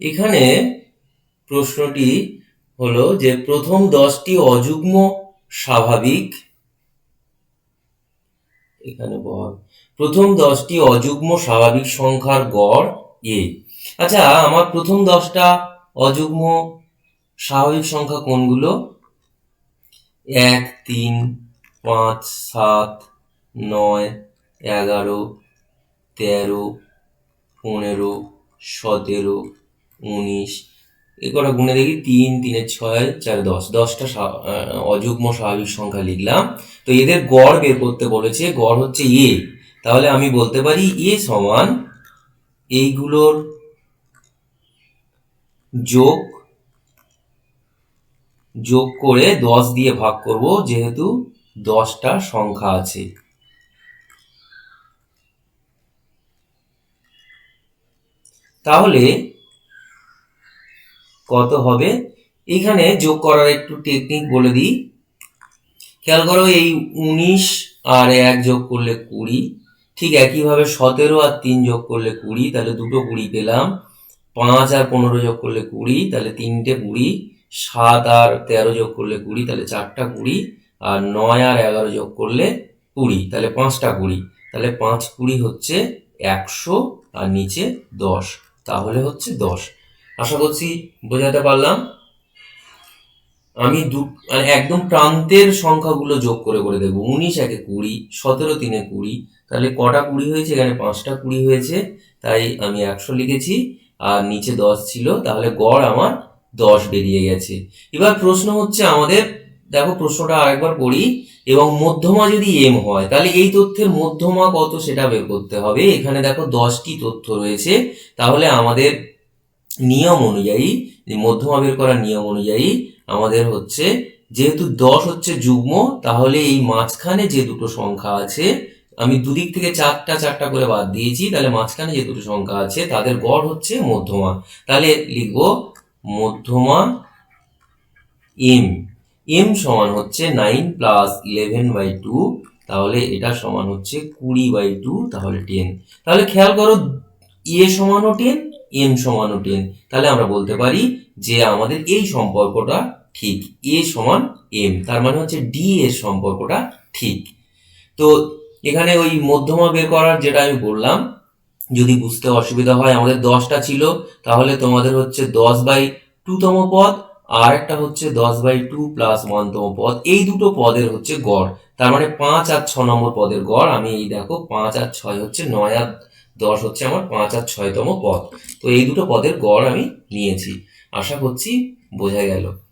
এখানে প্রশ্নটি হলো যে প্রথম দশটি অযুগ্ম স্বাভাবিক, এখানে বল, প্রথম দশটি অযুগ্ম স্বাভাবিক সংখ্যার গড় এ। আচ্ছা আমার প্রথম দশটা অযুগ্ম স্বাভাবিক সংখ্যা কোনগুলো? এক, তিন, পাঁচ, সাত, নয়, এগারো, তেরো, পনেরো, সতেরো উনিশ এ কটা গুণে দেখি তিন, তিনে ছয়, চার, দশ, দশটা অযুগ্ম স্বাভাবিক সংখ্যা লিখলাম। তো এদের গড় বের করতে বলেছে, গড় হচ্ছে এ। তাহলে আমি বলতে পারি এ সমান এইগুলোর যোগ যোগ করে দশ দিয়ে ভাগ করব, যেহেতু দশটা সংখ্যা আছে। তাহলে কত হবে? এখানে যোগ করার একটু টেকনিক বলে দিই। খেয়াল করো এই উনিশ আর এক যোগ করলে কুড়ি, ঠিক একইভাবে সতেরো আর তিন যোগ করলে কুড়ি, তাহলে দুটো কুড়ি পেলাম। পাঁচ আর পনেরো যোগ করলে কুড়ি, তাহলে তিনটে কুড়ি। সাত আর তেরো যোগ করলে কুড়ি, তাহলে চারটা কুড়ি। আর নয় আর এগারো যোগ করলে কুড়ি, তাহলে পাঁচটা কুড়ি। তাহলে পাঁচ কুড়ি হচ্ছে একশো আর নিচে দশ, তাহলে হচ্ছে দশ। আশা করছি বোঝাতে পারলাম। আমি দু মানে একদম প্রান্তের সংখ্যাগুলো যোগ করে করে দেবো। উনিশ একে কুড়ি, সতেরো তিনে কুড়ি, তাহলে কটা কুড়ি হয়েছে? এখানে পাঁচটা কুড়ি হয়েছে, তাই আমি একশো লিখেছি, আর নিচে দশ ছিল, তাহলে গড় আমার দশ বেরিয়ে গেছে। এবার প্রশ্ন হচ্ছে আমাদের, দেখো প্রশ্নটা আরেকবার পড়ি, এবং মধ্যমা যদি এম হয়, তাহলে এই তথ্যের মধ্যমা কত সেটা বের করতে হবে? এখানে দেখো দশটি তথ্য রয়েছে, তাহলে আমাদের নিয়ম অনুযায়ী, যে মধ্যমা বের করার নিয়ম অনুযায়ী আমাদের হচ্ছে, যেহেতু দশ হচ্ছে যুগ্ম, তাহলে এই মাঝখানে যে দুটো সংখ্যা আছে, আমি দুদিক থেকে চারটা চারটা করে বাদ দিয়েছি, তাহলে মাঝখানে যে দুটো সংখ্যা আছে, তাদের গড় হচ্ছে মধ্যমা। তাহলে লিখব মধ্যমা এম এম সমান হচ্ছে nine plus eleven by two তাহলে এটা সমান হচ্ছে কুড়ি বাই টু তাহলে টেন তাহলে খেয়াল করো এ সমানও টেন এম সমানও টেন তাহলে আমরা বলতে পারি যে আমাদের এই সম্পর্কটা ঠিক এ সমান এম তার মানে হচ্ছে ডি এর সম্পর্কটা ঠিক। তো এখানে ওই মধ্যমা বের করার যেটা আমি বললাম, যদি বুঝতে অসুবিধা হয়, আমাদের দশটা ছিল, তাহলে তোমাদের হচ্ছে দশ বাই টুতম পদ, আর একটা হচ্ছে দশ বাই টু প্লাস ওয়ানতম পদ, এই দুটো পদের হচ্ছে গড়। তার মানে পাঁচ আর ছ নম্বর পদের গড়, আমি এই দেখো, পাঁচ আর ছয় হচ্ছে নয় আর দশ হচ্ছে আমার পাঁচ আর ছয়তম পদ। তো এই দুটো পদের গড় আমি নিয়েছি। আশা করছি বোঝা গেল।